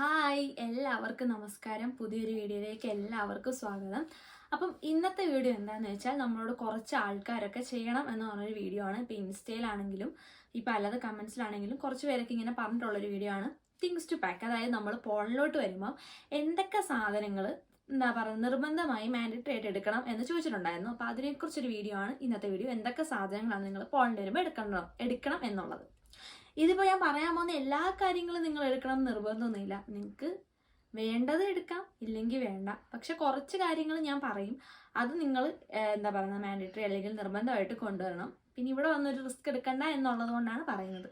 Hi എല്ലാവർക്കും നമസ്കാരം. പുതിയൊരു വീഡിയോയിലേക്ക് എല്ലാവർക്കും സ്വാഗതം. അപ്പം ഇന്നത്തെ വീഡിയോ എന്താന്ന് വെച്ചാൽ നമ്മളോട് കുറച്ച് ആൾക്കാരൊക്കെ ചെയ്യണം എന്ന് പറഞ്ഞൊരു വീഡിയോ ആണ്. ഇപ്പം ഇൻസ്റ്റയിലാണെങ്കിലും ഇപ്പം അല്ലാതെ കമൻസിലാണെങ്കിലും കുറച്ച് പേരൊക്കെ ഇങ്ങനെ പറഞ്ഞിട്ടുള്ളൊരു വീഡിയോ ആണ്. തിങ്സ് ടു പാക്ക് അതായത് നമ്മൾ പോളിലോട്ട് വരുമ്പോൾ എന്തൊക്കെ സാധനങ്ങൾ എന്താ പറയുക നിർബന്ധമായി മാൻഡേറ്ററി ആയിട്ട് എടുക്കണം എന്ന് ചോദിച്ചിട്ടുണ്ടായിരുന്നു. അപ്പോൾ അതിനെക്കുറിച്ചൊരു വീഡിയോ ആണ് ഇന്നത്തെ വീഡിയോ. എന്തൊക്കെ സാധനങ്ങളാണ് നിങ്ങൾ പോളിൽ വരുമ്പോൾ എടുക്കണം എടുക്കണം എന്നുള്ളത്. ഇതിപ്പോൾ ഞാൻ പറയാൻ പോകുന്ന എല്ലാ കാര്യങ്ങളും നിങ്ങൾ എടുക്കണം നിർബന്ധമൊന്നുമില്ല. നിങ്ങൾക്ക് വേണ്ടത് എടുക്കാം ഇല്ലെങ്കിൽ വേണ്ട. പക്ഷെ കുറച്ച് കാര്യങ്ങൾ ഞാൻ പറയും. അത് നിങ്ങൾ എന്താ പറയുക മാൻഡേറ്ററി അല്ലെങ്കിൽ നിർബന്ധമായിട്ട് കൊണ്ടുവരണം. പിന്നെ ഇവിടെ വന്നൊരു റിസ്ക് എടുക്കണ്ട എന്നുള്ളത് കൊണ്ടാണ് പറയുന്നത്.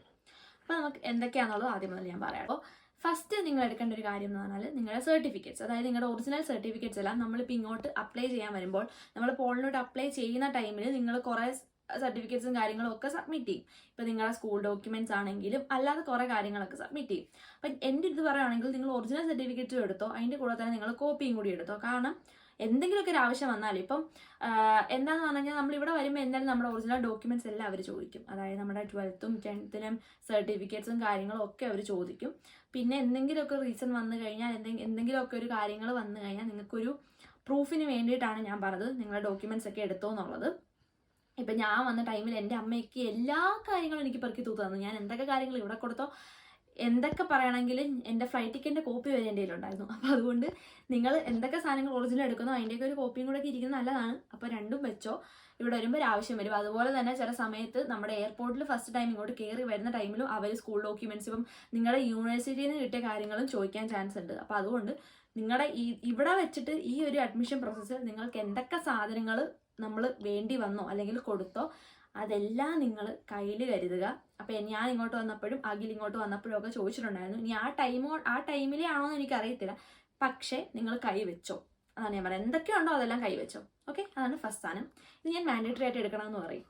അപ്പോൾ നമുക്ക് എന്തൊക്കെയാണെന്നുള്ളത് ആദ്യം മുതൽ ഞാൻ പറയാം. അപ്പോൾ ഫസ്റ്റ് നിങ്ങൾ എടുക്കേണ്ട ഒരു കാര്യം എന്ന് പറഞ്ഞാൽ നിങ്ങളുടെ സർട്ടിഫിക്കറ്റ്സ് അതായത് നിങ്ങളുടെ ഒറിജിനൽ സർട്ടിഫിക്കറ്റ്സ് എല്ലാം നമ്മളിപ്പോൾ ഇങ്ങോട്ട് അപ്ലൈ ചെയ്യാൻ വരുമ്പോൾ നമ്മൾ പോളിനോട്ട് അപ്ലൈ ചെയ്യുന്ന ടൈമിൽ നിങ്ങൾ കുറേ സർട്ടിഫിക്കറ്റ്സും കാര്യങ്ങളും ഒക്കെ സബ്മിറ്റ് ചെയ്യും. ഇപ്പം നിങ്ങളുടെ സ്കൂൾ ഡോക്യുമെന്റ്സ് ആണെങ്കിലും അല്ലാതെ കുറേ കാര്യങ്ങളൊക്കെ സബ്മിറ്റ് ചെയ്യും. അപ്പം എന്റെ ഇത് പറയുകയാണെങ്കിൽ നിങ്ങൾ ഒറിജിനൽ സർട്ടിഫിക്കറ്റും എടുത്തോ അതിന്റെ കൂടെ തന്നെ നിങ്ങൾ കോപ്പിയും കൂടി എടുത്തോ. കാരണം എന്തെങ്കിലുമൊക്കെ ഒരു ആവശ്യം വന്നാൽ ഇപ്പം എന്താണെന്ന് പറഞ്ഞാൽ നമ്മൾ ഇവിടെ വരുമ്പോൾ എന്തായാലും നമ്മുടെ ഒറിജിനൽ ഡോക്യുമെന്റ്സ് എല്ലാം അവർ ചോദിക്കും. അതായത് നമ്മുടെ ട്വൽത്തും ടെൻത്തിനും സർട്ടിഫിക്കറ്റ്സും കാര്യങ്ങളും ഒക്കെ അവർ ചോദിക്കും. പിന്നെ എന്തെങ്കിലുമൊക്കെ റീസൺ വന്നു കഴിഞ്ഞാൽ എന്തെങ്കിലും എന്തെങ്കിലുമൊക്കെ ഒരു കാര്യങ്ങൾ വന്നു കഴിഞ്ഞാൽ നിങ്ങൾക്കൊരു പ്രൂഫിന് വേണ്ടിയിട്ടാണ് ഞാൻ പറഞ്ഞത്. നിങ്ങളുടെ ഡോക്യുമെന്റ്സ് ഒക്കെ എടുത്തോ എന്നുള്ളത്. ഇപ്പം ഞാൻ വന്ന ടൈമിൽ എന്റെ അമ്മയ്ക്ക് എല്ലാ കാര്യങ്ങളും എനിക്ക് പെറുക്കി തൂത്തു തന്നു. ഞാൻ എന്തൊക്കെ കാര്യങ്ങൾ ഇവിടെ കൊടുത്തോ എന്തൊക്കെ പറയണമെങ്കിലും എന്റെ ഫ്ലൈറ്റ് ടിക്കറ്റിന്റെ കോപ്പി വരെ എന്റെ കയ്യിലുണ്ടായിരുന്നു. അപ്പോൾ അതുകൊണ്ട് നിങ്ങൾ എന്തൊക്കെ സാധനങ്ങൾ ഒറിജിനൽ എടുക്കുന്നോ അതിന്റെയൊക്കെ ഒരു കോപ്പിയും കൂടെ ഒക്കെ ഇരിക്കുന്നത് നല്ലതാണ്. അപ്പോൾ രണ്ടും വെച്ചോ. ഇവിടെ വരുമ്പോൾ ആവശ്യം വരും. അതുപോലെ തന്നെ ചില സമയത്ത് നമ്മുടെ എയർപോർട്ടിൽ ഫസ്റ്റ് ടൈം ഇങ്ങോട്ട് കയറി വരുന്ന ടൈമിലും അവർ സ്കൂൾ ഡോക്യുമെന്റ്സ് ഇപ്പം നിങ്ങളുടെ യൂണിവേഴ്സിറ്റിയിൽ നിന്ന് കിട്ടിയ കാര്യങ്ങളും ചോദിക്കാൻ ചാൻസ് ഉണ്ട്. അപ്പോൾ അതുകൊണ്ട് നിങ്ങളുടെ ഈ ഇവിടെ വെച്ചിട്ട് ഈ ഒരു അഡ്മിഷൻ പ്രോസസ്സിൽ നിങ്ങൾക്ക് എന്തൊക്കെ സാധനങ്ങൾ നമ്മൾ വേണ്ടി വന്നോ അല്ലെങ്കിൽ കൊടുത്തോ അതെല്ലാം നിങ്ങൾ കയ്യിൽ കരുതുക. അപ്പം ഞാൻ ഇങ്ങോട്ട് വന്നപ്പോഴും അഖിൽ ഇങ്ങോട്ട് വന്നപ്പോഴും ഒക്കെ ചോദിച്ചിട്ടുണ്ടായിരുന്നു. ഇനി ആ ടൈമോ ആ ടൈമിലേ ആണോ എന്ന് എനിക്കറിയത്തില്ല. പക്ഷേ നിങ്ങൾ കൈ വെച്ചോ. അതാണ് ഞാൻ പറയുന്നത് എന്തൊക്കെയുണ്ടോ അതെല്ലാം കൈവച്ചോ ഓക്കെ അതാണ് ഫസ്റ്റ് സ്ഥാനം ഇത് ഞാൻ മാൻഡേറ്ററി ആയിട്ട് എടുക്കണമെന്ന് പറയും.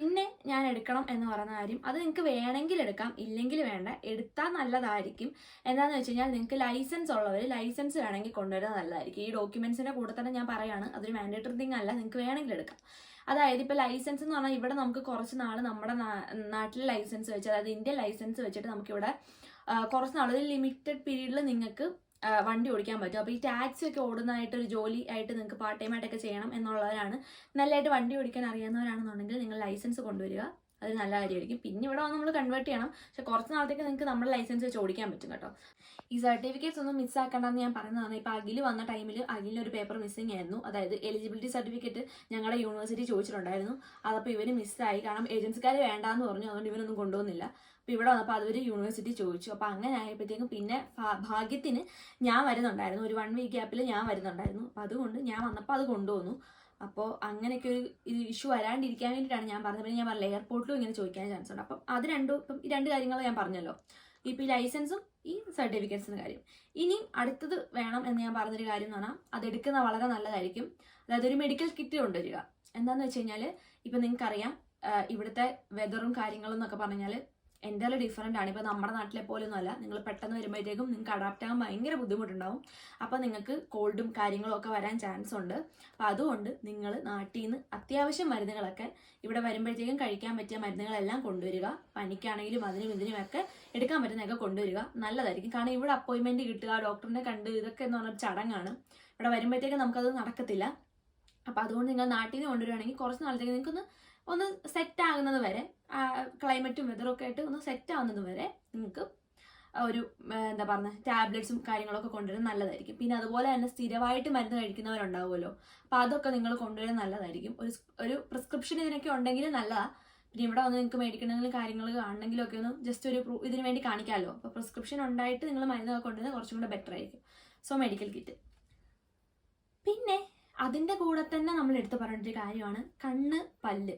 പിന്നെ ഞാൻ എടുക്കണം എന്ന് പറയുന്ന കാര്യം അത് നിങ്ങൾക്ക് വേണമെങ്കിൽ എടുക്കാം ഇല്ലെങ്കിൽ വേണ്ട. എടുത്താൽ നല്ലതായിരിക്കും. എന്താണെന്ന് വെച്ച് കഴിഞ്ഞാൽ നിങ്ങൾക്ക് ലൈസൻസ് ഉള്ളവർ ലൈസൻസ് വേണമെങ്കിൽ കൊണ്ടുവരുന്നത് നല്ലതായിരിക്കും. ഈ ഡോക്യുമെന്റ്സിന്റെ കൂടെ തന്നെ ഞാൻ പറയാണ് അതൊരു മാൻഡേറ്ററി തിങ് അല്ല നിങ്ങൾക്ക് വേണമെങ്കിൽ എടുക്കാം. അതായത് ഇപ്പോൾ ലൈസൻസ് എന്ന് പറഞ്ഞാൽ ഇവിടെ നമുക്ക് കുറച്ച് നാൾ നമ്മുടെ നാട്ടിലെ ലൈസൻസ് വെച്ച് അതായത് ഇന്ത്യൻ ലൈസൻസ് വെച്ചിട്ട് നമുക്കിവിടെ കുറച്ച് നാൾ ഒരു ലിമിറ്റഡ് പീരീഡിൽ നിങ്ങൾക്ക് വണ്ടി ഓടിക്കാൻ പറ്റും. അപ്പോൾ ഈ ടാക്സി ഒക്കെ ഓടുന്നതായിട്ട് ഒരു ജോലി ആയിട്ട് നിങ്ങൾക്ക് പാർട്ട് ടൈം ആയിട്ടൊക്കെ ചെയ്യണം എന്നുള്ളവരാണ്. നല്ലതായിട്ട് വണ്ടി ഓടിക്കാൻ അറിയാവുന്നവരാണെന്നുണ്ടെങ്കിൽ നിങ്ങൾ ലൈസൻസ് കൊണ്ടുവരിക. അത് നല്ല കാര്യമായിരിക്കും. പിന്നെ ഇവിടെ വന്ന് നമ്മൾ കൺവേർട്ട് ചെയ്യണം. പക്ഷെ കുറച്ച് നാളത്തേക്ക് നിങ്ങൾക്ക് നമ്മുടെ ലൈസൻസ് വെച്ച് ഓടിക്കാൻ പറ്റും കേട്ടോ. ഈ സർട്ടിഫിക്കറ്റ്സ് ഒന്നും മിസ് ആക്കണ്ടെന്ന് ഞാൻ പറയുന്നതാണ് ഇപ്പോൾ അഖിൽ വന്ന ടൈമിൽ അഖിലിന് ഒരു പേപ്പർ മിസ്സിംഗ് ആയിരുന്നു. അതായത് എലിജിബിലിറ്റി സർട്ടിഫിക്കറ്റ് ഞങ്ങളുടെ യൂണിവേഴ്സിറ്റി ചോദിച്ചിട്ടുണ്ടായിരുന്നു. അതപ്പോൾ ഇവർ മിസ്സായി കാരണം ഏജൻസിക്കാർ വേണ്ടാന്ന് പറഞ്ഞു. അതുകൊണ്ട് ഇവരൊന്നും കൊണ്ടുവന്നില്ല. അപ്പോൾ ഇവിടെ വന്നപ്പോൾ അതൊരു യൂണിവേഴ്സിറ്റി ചോദിച്ചു. അപ്പോൾ അങ്ങനെ ആയപ്പോഴത്തേക്കും പിന്നെ ഭാഗ്യത്തിന് ഞാൻ വരുന്നുണ്ടായിരുന്നു. ഒരു വൺ വീക്ക് ഗ്യാപ്പിൽ ഞാൻ വരുന്നുണ്ടായിരുന്നു. അപ്പോൾ അതുകൊണ്ട് ഞാൻ വന്നപ്പോൾ അത് കൊണ്ടുവന്നു. അപ്പോൾ അങ്ങനെയൊക്കെ ഒരു ഇഷ്യൂ വരാണ്ടിരിക്കാൻ വേണ്ടിയിട്ടാണ് ഞാൻ പറഞ്ഞത്. പിന്നെ ഞാൻ പറഞ്ഞില്ല എയർപോർട്ടിലും ഇങ്ങനെ ചോദിക്കാൻ ചാൻസ് ഉണ്ട്. അപ്പം അത് രണ്ടും ഇപ്പം ഈ രണ്ട് കാര്യങ്ങൾ ഞാൻ പറഞ്ഞല്ലോ. ഇപ്പം ഈ ലൈസൻസും ഈ സർട്ടിഫിക്കറ്റ്സിന്റെ കാര്യം. ഇനി അടുത്തത് വേണം എന്ന് ഞാൻ പറഞ്ഞൊരു കാര്യം എന്ന് പറഞ്ഞാൽ അത് എടുക്കുന്ന വളരെ നല്ലതായിരിക്കും. അതായത് ഒരു മെഡിക്കൽ കിറ്റ് കൊണ്ടുവരിക. എന്താണെന്ന് വെച്ച് കഴിഞ്ഞാൽ ഇപ്പം നിങ്ങൾക്കറിയാം ഇവിടുത്തെ വെതറും കാര്യങ്ങളും എന്നൊക്കെ പറഞ്ഞാൽ എന്റെ ഡിഫറെന്റ് ആണ്. ഇപ്പോൾ നമ്മുടെ നാട്ടിലെ പോലെയൊന്നും അല്ല നിങ്ങൾ പെട്ടെന്ന് വരുമ്പോഴത്തേക്കും നിങ്ങൾക്ക് അഡാപ്റ്റ് ആകാൻ ഭയങ്കര ബുദ്ധിമുട്ടുണ്ടാവും. അപ്പോൾ നിങ്ങൾക്ക് കോൾഡും കാര്യങ്ങളും ഒക്കെ വരാൻ ചാൻസ് ഉണ്ട്. അപ്പോൾ അതുകൊണ്ട് നിങ്ങൾ നാട്ടിൽ നിന്ന് അത്യാവശ്യം മരുന്നുകളൊക്കെ ഇവിടെ വരുമ്പോഴത്തേക്കും കഴിക്കാൻ പറ്റിയ മരുന്നുകളെല്ലാം കൊണ്ടുവരിക. പനിക്കാണെങ്കിലും അതിനും ഇതിനും ഒക്കെ എടുക്കാൻ പറ്റുന്നതൊക്കെ കൊണ്ടുവരിക. നല്ലതായിരിക്കും. കാരണം ഇവിടെ അപ്പോയിൻമെന്റ് കിട്ടുക ഡോക്ടറിനെ കണ്ട് ഇതൊക്കെ എന്ന് പറഞ്ഞൊരു ചടങ്ങാണ്. ഇവിടെ വരുമ്പോഴത്തേക്കും നമുക്കത് നടക്കത്തില്ല. അപ്പോൾ അതുകൊണ്ട് നിങ്ങൾ നാട്ടിൽ നിന്ന് കൊണ്ടുവരികയാണെങ്കിൽ കുറച്ച് നാളത്തേക്ക് നിങ്ങൾക്കൊന്ന് ഒന്ന് സെറ്റ് ആകുന്നത് വരെ ക്ലൈമറ്റും ഒക്കെ ആയിട്ട് ഒന്ന് സെറ്റ് ആവുന്നത് വരെ നിങ്ങൾക്ക് ഒരു എന്താ പറയുക ടാബ്ലറ്റ്സും കാര്യങ്ങളൊക്കെ കൊണ്ടുവരുന്നത് നല്ലതായിരിക്കും. പിന്നെ അതുപോലെ തന്നെ സ്ഥിരമായിട്ട് മരുന്ന് കഴിക്കുന്നവരുണ്ടാവുമല്ലോ. അപ്പോൾ അതൊക്കെ നിങ്ങൾ കൊണ്ടുവരുന്നത് നല്ലതായിരിക്കും. ഒരു ഒരു പ്രിസ്ക്രിപ്ഷൻ ഇതിനൊക്കെ ഉണ്ടെങ്കിൽ നല്ലതാണ് പിന്നെ ഇവിടെ വന്ന് നിങ്ങൾക്ക് മേടിക്കണമെങ്കിലും കാര്യങ്ങൾ കാണണമെങ്കിലും ഒക്കെ ഒന്ന് ജസ്റ്റ് ഒരു ഇതിന് വേണ്ടി കാണിക്കാമല്ലോ. അപ്പോൾ പ്രിസ്ക്രിപ്ഷൻ ഉണ്ടായിട്ട് നിങ്ങൾ മരുന്നൊക്കെ കൊണ്ടുവരുന്നത് കുറച്ചും കൂടെ ബെറ്റർ ആയിരിക്കും. സോ മെഡിക്കൽ കിറ്റ് പിന്നെ അതിന്റെ കൂടെ തന്നെ നമ്മൾ എടുത്ത് പറഞ്ഞിട്ടൊരു കാര്യമാണ് കണ്ണ് പല്ല്.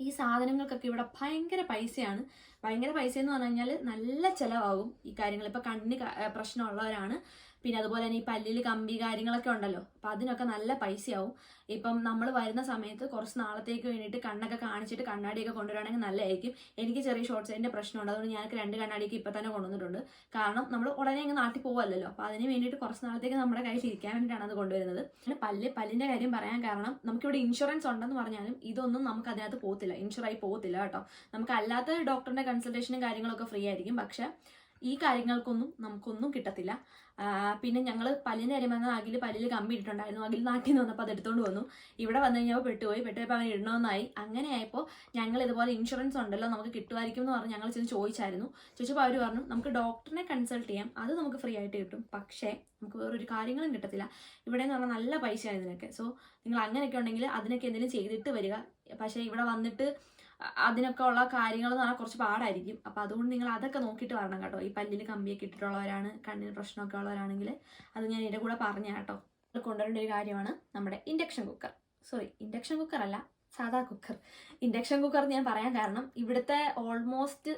ഈ സാധനങ്ങൾക്കൊക്കെ ഇവിടെ ഭയങ്കര പൈസയാണ്. ഭയങ്കര പൈസ എന്ന് പറഞ്ഞു കഴിഞ്ഞാൽ നല്ല ചിലവാകും ഈ കാര്യങ്ങൾ. ഇപ്പം കണ്ണിന് പ്രശ്നമുള്ളവരാണ്. പിന്നെ അതുപോലെ തന്നെ ഈ പല്ലിൽ കമ്പി കാര്യങ്ങളൊക്കെ ഉണ്ടല്ലോ. അപ്പം അതിനൊക്കെ നല്ല പൈസയാവും. ഇപ്പം നമ്മൾ വരുന്ന സമയത്ത് കുറച്ച് നാളത്തേക്ക് വേണ്ടിയിട്ട് കണ്ണൊക്കെ കാണിച്ചിട്ട് കണ്ണാടിയൊക്കെ കൊണ്ടുവരികയാണെങ്കിൽ നല്ലതായിരിക്കും. എനിക്ക് ചെറിയ ഷോർട്ട് സൈഡിന്റെ പ്രശ്നമുണ്ട്. അതുകൊണ്ട് ഞാനൊക്കെ രണ്ട് കണ്ണാടിയൊക്കെ ഇപ്പം തന്നെ കൊണ്ടുവന്നിട്ടുണ്ട്. കാരണം നമ്മൾ ഉടനെ അങ്ങ് നാട്ടിൽ പോകുമല്ലോ അപ്പോൾ അതിന് വേണ്ടിയിട്ട് കുറച്ച് നാളത്തേക്ക് നമ്മുടെ കയ്യിൽ ഇരിക്കാൻ വേണ്ടിയിട്ടാണ് അത് കൊണ്ടുവരുന്നത്. പിന്നെ പല്ല് പല്ലിന്റെ കാര്യം പറയാൻ കാരണം നമുക്കിവിടെ ഇൻഷുറൻസ് ഉണ്ടെന്ന് പറഞ്ഞാലും ഇതൊന്നും നമുക്ക് അതിനകത്ത് പോകത്തില്ല. ഇൻഷുറായി പോകത്തില്ല കേട്ടോ. നമുക്ക് അല്ലാത്ത ഡോക്ടറിന്റെ കൺസൾട്ടേഷനും കാര്യങ്ങളൊക്കെ ഫ്രീ ആയിരിക്കും. പക്ഷെ ഈ കാര്യങ്ങൾക്കൊന്നും നമുക്കൊന്നും കിട്ടത്തില്ല. പിന്നെ ഞങ്ങൾ പല്ലിന് അരിമെന്ന അകിൽ പല്ലിൽ കമ്പി ഇട്ടിട്ടുണ്ടായിരുന്നു. അകിൽ നാട്ടിൽ നിന്ന് വന്നപ്പോൾ അത് എടുത്തുകൊണ്ട് വന്നു. ഇവിടെ വന്നു കഴിഞ്ഞപ്പോൾ പെട്ടുപോയി. പെട്ടുപോയപ്പോൾ അവൻ ഇടണമെന്നായി അങ്ങനെയായപ്പോൾ ഞങ്ങൾ ഇതുപോലെ ഇൻഷുറൻസ് ഉണ്ടല്ലോ നമുക്ക് കിട്ടുമായിരിക്കും എന്ന് പറഞ്ഞ് ഞങ്ങൾ ചെന്ന് ചോദിച്ചായിരുന്നു. ചോദിച്ചപ്പോൾ അവർ പറഞ്ഞു നമുക്ക് ഡോക്ടറിനെ കൺസൾട്ട് ചെയ്യാം. അത് നമുക്ക് ഫ്രീ ആയിട്ട് കിട്ടും. പക്ഷേ നമുക്ക് വേറൊരു കാര്യങ്ങളും കിട്ടത്തില്ല. ഇവിടെ എന്ന് പറഞ്ഞാൽ നല്ല പൈസയാണ് ഇതിനൊക്കെ. സോ നിങ്ങൾ അങ്ങനെയൊക്കെ ഉണ്ടെങ്കിൽ അതിനൊക്കെ എന്തെങ്കിലും ചെയ്തിട്ട് വരിക. പക്ഷേ ഇവിടെ വന്നിട്ട് അതിനൊക്കെ ഉള്ള കാര്യങ്ങൾ എന്ന് പറഞ്ഞാൽ കുറച്ച് പാടായിരിക്കും. അപ്പം അതുകൊണ്ട് നിങ്ങൾ അതൊക്കെ നോക്കിയിട്ട് വരണം കേട്ടോ. ഈ പല്ലിൽ കമ്പിയൊക്കെ ഇട്ടിട്ടുള്ളവരാണ് കണ്ണിന് പ്രശ്നമൊക്കെ ഉള്ളവരാണെങ്കിൽ അത് ഞാൻ എന്റെ കൂടെ പറഞ്ഞ കേട്ടോ. കൊണ്ടുവരേണ്ട ഒരു കാര്യമാണ് നമ്മുടെ induction cooker. Sorry induction cooker അല്ല സാധാ കുക്കർ. ഇൻഡക്ഷൻ കുക്കർ ഞാൻ പറയാൻ കാരണം ഇവിടുത്തെ ഓൾമോസ്റ്റ്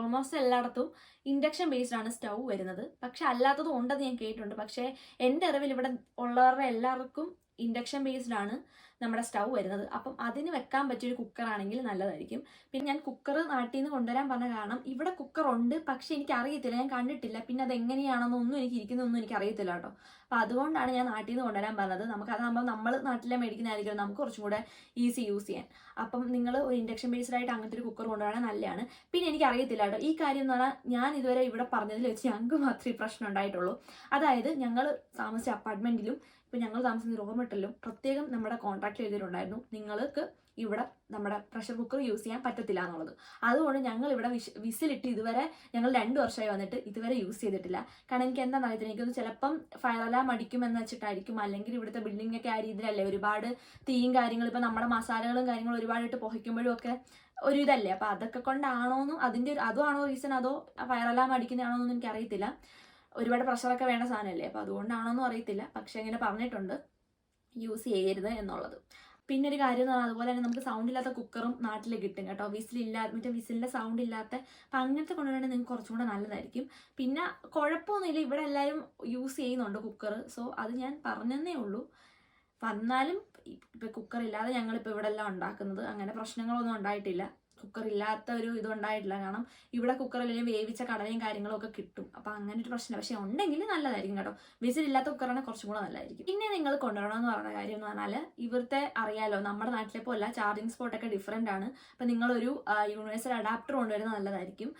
ഓൾമോസ്റ്റ് എല്ലായിടത്തും ഇൻഡക്ഷൻ ബേസ്ഡ് ആണ് സ്റ്റൗ വരുന്നത്. പക്ഷെ അല്ലാത്തതും ഉണ്ടെന്ന് ഞാൻ കേട്ടിട്ടുണ്ട്. പക്ഷേ എന്റെ അറിവിൽ ഇവിടെ ഉള്ളവരുടെ എല്ലാവർക്കും ഇൻഡക്ഷൻ ബേസ്ഡ് ആണ്. നമ്മുടെ സ്റ്റൗ വരുന്നത്. അപ്പം അതിന് വെക്കാൻ പറ്റിയൊരു കുക്കറാണെങ്കിൽ നല്ലതായിരിക്കും. പിന്നെ ഞാൻ കുക്കർ നാട്ടിൽ നിന്ന് കൊണ്ടുവരാൻ പറഞ്ഞ കാരണം ഇവിടെ കുക്കറുണ്ട് പക്ഷെ എനിക്ക് അറിയത്തില്ല ഞാൻ കണ്ടിട്ടില്ല. പിന്നെ അത് എങ്ങനെയാണെന്നൊന്നും എനിക്ക് ഇരിക്കുന്നൊന്നും എനിക്ക് അറിയത്തില്ല കേട്ടോ. അപ്പം അതുകൊണ്ടാണ് ഞാൻ നാട്ടിൽ നിന്ന് കൊണ്ടുവരാൻ പറഞ്ഞത്. നമുക്ക് അതാകുമ്പോൾ നമ്മൾ നാട്ടിലെ മേടിക്കുന്നതായിരിക്കും നമുക്ക് കുറച്ചും കൂടെ ഈസി യൂസ് ചെയ്യാൻ. അപ്പം നിങ്ങൾ ഒരു ഇൻഡക്ഷൻ ബേസ്ഡ് ആയിട്ട് അങ്ങനത്തെ ഒരു കുക്കർ കൊണ്ടുവരാൻ നല്ലതാണ്. പിന്നെ എനിക്ക് അറിയത്തില്ല കേട്ടോ. ഈ കാര്യം എന്ന് പറഞ്ഞാൽ ഞാൻ ഇതുവരെ ഇവിടെ പറഞ്ഞതിൽ വെച്ച് ഞങ്ങൾക്ക് മാത്രമേ പ്രശ്നം ഉണ്ടായിട്ടുള്ളൂ. അതായത് ഞങ്ങൾ താമസിച്ച അപ്പാർട്ട്മെന്റിലും ഇപ്പം ഞങ്ങൾ താമസിക്കുന്ന റോമട്ടിലും പ്രത്യേകം നമ്മുടെ കോൺട്രാക്ട് എഴുതിയിട്ടുണ്ടായിരുന്നു നിങ്ങൾക്ക് ഇവിടെ നമ്മുടെ പ്രഷർ കുക്കർ യൂസ് ചെയ്യാൻ പറ്റത്തില്ല എന്നുള്ളത്. അതുകൊണ്ട് ഞങ്ങൾ ഇവിടെ വിഷ വിസിലിട്ട് ഇതുവരെ ഞങ്ങൾ രണ്ട് വർഷമായി വന്നിട്ട് ഇതുവരെ യൂസ് ചെയ്തിട്ടില്ല. കാരണം എനിക്ക് എന്താണെന്ന് അറിയത്തില്ല. എനിക്കൊന്ന് ചിലപ്പം ഫയർ അലാം അടിക്കുമെന്ന് വെച്ചിട്ടായിരിക്കും. അല്ലെങ്കിൽ ഇവിടുത്തെ ബിൽഡിംഗ് ഒക്കെ ആ രീതിയിലല്ലേ ഒരുപാട് തീയും കാര്യങ്ങളും ഇപ്പം നമ്മുടെ മസാലകളും കാര്യങ്ങളും ഒരുപാടിട്ട് പുകയ്ക്കുമ്പോഴും ഒക്കെ ഒരു ഇതല്ലേ. അപ്പം അതൊക്കെ കൊണ്ടാണോന്നും അതിന്റെ ഒരു അതോ ആണോ റീസൺ അതോ ഫയർ അലാം അടിക്കുന്നതാണോ എന്നൊന്നും എനിക്കറിയത്തില്ല. ഒരുപാട് പ്രഷറൊക്കെ വേണ്ട സാധനമല്ലേ. അപ്പം അതുകൊണ്ടാണോന്നും അറിയത്തില്ല. പക്ഷെ ഇങ്ങനെ പറഞ്ഞിട്ടുണ്ട്. യൂസ് ചെയ്യരുത് എന്നുള്ളത്. പിന്നെ ഒരു കാര്യം എന്ന് പറഞ്ഞാൽ അതുപോലെ തന്നെ നമുക്ക് സൗണ്ട് ഇല്ലാത്ത കുക്കറും നാട്ടിൽ കിട്ടും കേട്ടോ. വിസിലില്ലാ മറ്റേ വിസിലിന്റെ സൗണ്ട് ഇല്ലാത്ത അപ്പം അങ്ങനത്തെ കൊണ്ടുവരണമെങ്കിൽ നിങ്ങൾക്ക് കുറച്ചും കൂടെ നല്ലതായിരിക്കും. പിന്നെ കുഴപ്പമൊന്നുമില്ല. ഇവിടെ എല്ലാവരും യൂസ് ചെയ്യുന്നുണ്ട് കുക്കർ സോ അത് ഞാൻ പറഞ്ഞതേ ഉള്ളൂ. വന്നാലും ഇപ്പം കുക്കർ ഇല്ലാതെ ഞങ്ങളിപ്പോൾ ഇവിടെ എല്ലാം ഉണ്ടാക്കുന്നത്. അങ്ങനെ പ്രശ്നങ്ങളൊന്നും ഉണ്ടായിട്ടില്ല. കുക്കർ ഇല്ലാത്ത ഒരു ഇതുണ്ടായിട്ടില്ല. കാരണം ഇവിടെ കുക്കറിൽ വേവിച്ച കടലയും കാര്യങ്ങളും ഒക്കെ കിട്ടും. അപ്പം അങ്ങനെ ഒരു പ്രശ്നം പക്ഷേ ഉണ്ടെങ്കിൽ നല്ലതായിരിക്കും കേട്ടോ. വിസിലില്ലാത്ത കുക്കറാണ് കുറച്ചും കൂടെ നല്ലതായിരിക്കും. പിന്നെ നിങ്ങൾ കൊണ്ടുവരണമെന്ന് പറഞ്ഞ കാര്യം എന്ന് പറഞ്ഞാൽ ഇവിടുത്തെ അറിയാലോ നമ്മുടെ നാട്ടിലെ പോലെ ചാർജിങ് സ്പോട്ടൊക്കെ ഡിഫറെന്റ് ആണ്. അപ്പം നിങ്ങളൊരു യൂണിവേഴ്സൽ അഡാപ്റ്റർ കൊണ്ടുവരുന്നത് നല്ലതായിരിക്കും.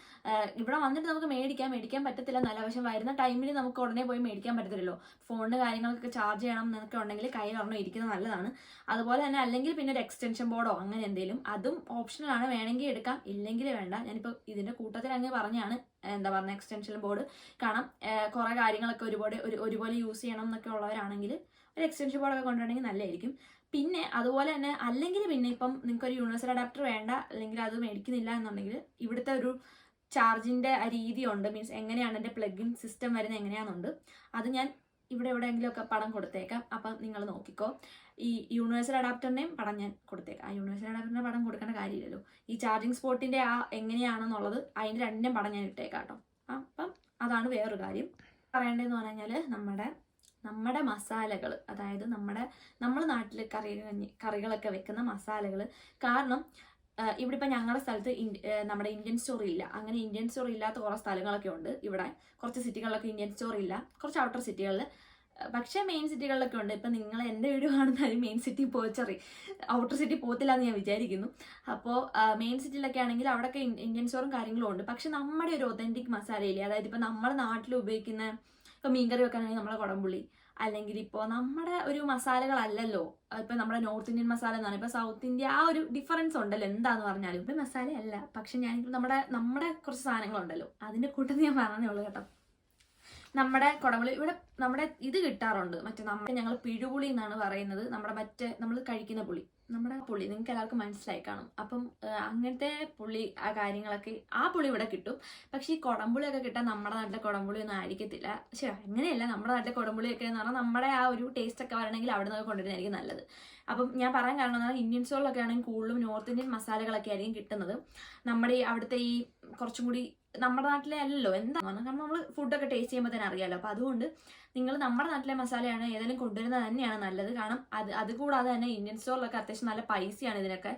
ഇവിടെ വന്നിട്ട് നമുക്ക് മേടിക്കാം. മേടിക്കാൻ പറ്റത്തില്ല നല്ല പക്ഷെ വരുന്ന ടൈമിൽ നമുക്ക് ഉടനെ പോയി മേടിക്കാൻ പറ്റത്തില്ലല്ലോ. ഫോണിന് കാര്യങ്ങളൊക്കെ ചാർജ് ചെയ്യണം എന്നൊക്കെ ഉണ്ടെങ്കിൽ കയ്യിൽ ഒരെണ്ണം ഇരിക്കുന്നത് നല്ലതാണ്. അതുപോലെ തന്നെ അല്ലെങ്കിൽ പിന്നെ ഒരു എക്സ്റ്റൻഷൻ ബോർഡോ അങ്ങനെ എന്തെങ്കിലും. അതും ഓപ്ഷണലാണ് വേണമെങ്കിൽ എടുക്കാം ഇല്ലെങ്കിൽ വേണ്ട. ഞാനിപ്പോൾ ഇതിന്റെ കൂട്ടത്തിൽ അങ്ങ് പറഞ്ഞാണ് എന്താ പറയുക എക്സ്റ്റൻഷൻ ബോർഡ് കാരണം കുറേ കാര്യങ്ങളൊക്കെ ഒരുപാട് ഒരു ഒരുപോലെ യൂസ് ചെയ്യണം എന്നൊക്കെ ഉള്ളവരാണെങ്കിൽ ഒരു എക്സ്റ്റൻഷൻ ബോർഡൊക്കെ കൊണ്ടുവരണമെങ്കിൽ നല്ലതായിരിക്കും പിന്നെ അതുപോലെ തന്നെ അല്ലെങ്കിൽ പിന്നെ ഇപ്പം നിങ്ങൾക്ക് ഒരു യൂണിവേഴ്സൽ അഡാപ്റ്റർ വേണ്ട അല്ലെങ്കിൽ അത് മേടിക്കുന്നില്ല എന്നുണ്ടെങ്കിൽ ഇവിടുത്തെ ഒരു ചാർജിന്റെ രീതിയുണ്ട്. മീൻസ് എങ്ങനെയാണ് എന്റെ പ്ലഗിൻ സിസ്റ്റം വരുന്നത് എങ്ങനെയാണെന്നുണ്ട് അത് ഞാൻ ഇവിടെ എവിടെയെങ്കിലുമൊക്കെ പടം കൊടുത്തേക്കാം. അപ്പം നിങ്ങൾ നോക്കിക്കോ. ഈ യൂണിവേഴ്സൽ അഡാപ്റ്ററിനെയും പടം ഞാൻ കൊടുത്തേക്കാം. ആ യൂണിവേഴ്സൽ അഡാപ്റ്ററിന്റെ പടം കൊടുക്കേണ്ട കാര്യമില്ലല്ലോ. ഈ ചാർജിങ് സ്പോട്ടിന്റെ ആ എങ്ങനെയാണെന്നുള്ളത് അതിന്റെ രണ്ടിന്റെയും പടം ഞാൻ ഇട്ടേക്കാം കേട്ടോ അപ്പം അതാണ് വേറൊരു കാര്യം. പറയേണ്ടതെന്ന് പറഞ്ഞു കഴിഞ്ഞാൽ നമ്മുടെ നമ്മുടെ മസാലകൾ അതായത് നമ്മുടെ നമ്മൾ നാട്ടിൽ കറി കറികളൊക്കെ വെക്കുന്ന മസാലകൾ കാരണം ഇവിടെ ഇപ്പം ഞങ്ങളുടെ സ്ഥലത്ത് നമ്മുടെ ഇന്ത്യൻ സ്റ്റോർ ഇല്ല. അങ്ങനെ ഇന്ത്യൻ സ്റ്റോർ ഇല്ലാത്ത കുറേ സ്ഥലങ്ങളൊക്കെ ഉണ്ട് ഇവിടെ. കുറച്ച് സിറ്റികളിലൊക്കെ ഇന്ത്യൻ സ്റ്റോർ ഇല്ല. കുറച്ച് ഔട്ടർ സിറ്റികളിൽ പക്ഷേ മെയിൻ സിറ്റികളിലൊക്കെ ഉണ്ട്. ഇപ്പം നിങ്ങൾ എന്റെ വീഡിയോ കാണുന്നാലും മെയിൻ സിറ്റി പോച്ചറി. ഔട്ടർ സിറ്റി പോകത്തില്ല എന്ന് ഞാൻ വിചാരിക്കുന്നു. അപ്പോൾ മെയിൻ സിറ്റിയിലൊക്കെ ആണെങ്കിൽ അവിടെയൊക്കെ ഇന്ത്യൻ സ്റ്റോറും കാര്യങ്ങളും ഉണ്ട്. പക്ഷെ നമ്മുടെ ഒരു ഒതന്റിക് മസാലയില്ലേ അതായത് ഇപ്പം നമ്മുടെ നാട്ടിൽ ഉപയോഗിക്കുന്ന ഇപ്പം മീൻകറി വെക്കാനാണെങ്കിൽ നമ്മളെ കുടംപുള്ളി. അല്ലെങ്കിൽ ഇപ്പോൾ നമ്മുടെ ഒരു മസാലകളല്ലല്ലോ. ഇപ്പം നമ്മുടെ നോർത്ത് ഇന്ത്യൻ മസാല എന്നാണ് ഇപ്പം സൗത്ത് ഇന്ത്യ ആ ഒരു ഡിഫറൻസ് ഉണ്ടല്ലോ. എന്താന്ന് പറഞ്ഞാലും. ഇപ്പം മസാല അല്ല പക്ഷെ ഞാൻ നമ്മുടെ നമ്മുടെ കുറച്ച് സാധനങ്ങളുണ്ടല്ലോ. അതിന്റെ കൂട്ടത്തിൽ ഞാൻ പറഞ്ഞേ ഉള്ളൂ കേട്ടോ. നമ്മുടെ കുടമുളി ഇവിടെ നമ്മുടെ ഇത് കിട്ടാറുണ്ട്. മറ്റേ നമ്മുടെ ഞങ്ങൾ പിഴുപുളി എന്നാണ് പറയുന്നത്. നമ്മുടെ മറ്റേ നമ്മൾ കഴിക്കുന്ന പുളി. നമ്മുടെ പുളി നിങ്ങൾക്ക് എല്ലാവർക്കും മനസ്സിലായി കാണും. അപ്പം അങ്ങനത്തെ പുളി ആ കാര്യങ്ങളൊക്കെ ആ പുളി ഇവിടെ കിട്ടും. പക്ഷേ ഈ കുടംപുളിയൊക്കെ കിട്ടാൻ നമ്മുടെ നാട്ടിലെ കുടംപുളി ഒന്നും ആയിരിക്കത്തില്ല. പക്ഷേ അങ്ങനെയല്ല നമ്മുടെ നാട്ടിലെ കുടംപുളിയൊക്കെ എന്ന് പറഞ്ഞാൽ നമ്മുടെ ആ ഒരു ടേസ്റ്റ് ഒക്കെ വരണമെങ്കിൽ അവിടെ നിന്ന് കൊണ്ടുവരുന്നതായിരിക്കും നല്ലത്. അപ്പം ഞാൻ പറയാൻ കാരണം എന്ന് പറഞ്ഞാൽ ഇന്ത്യൻ സ്റ്റോറിലൊക്കെ ആണെങ്കിൽ കൂടുതലും നോർത്ത് ഇന്ത്യൻ മസാലകളൊക്കെ ആയിരിക്കും കിട്ടുന്നത്. നമ്മുടെ ഈ അവിടുത്തെ ഈ കുറച്ചും കൂടി നമ്മുടെ നാട്ടിലെ അല്ലല്ലോ. എന്താ കാരണം നമ്മൾ ഫുഡൊക്കെ ടേസ്റ്റ് ചെയ്യുമ്പോൾ തന്നെ അറിയാമല്ലോ അപ്പോൾ അതുകൊണ്ട് നിങ്ങൾ നമ്മുടെ നാട്ടിലെ മസാലയാണ് ഏതെങ്കിലും കൊണ്ടുവരുന്നത് തന്നെയാണ് നല്ലത്. കാരണം അത് അതുകൂടാതെ തന്നെ ഇന്ത്യൻ സ്റ്റോറിലൊക്കെ അത്യാവശ്യം നല്ല പൈസയാണ് ഇതിനൊക്കെ.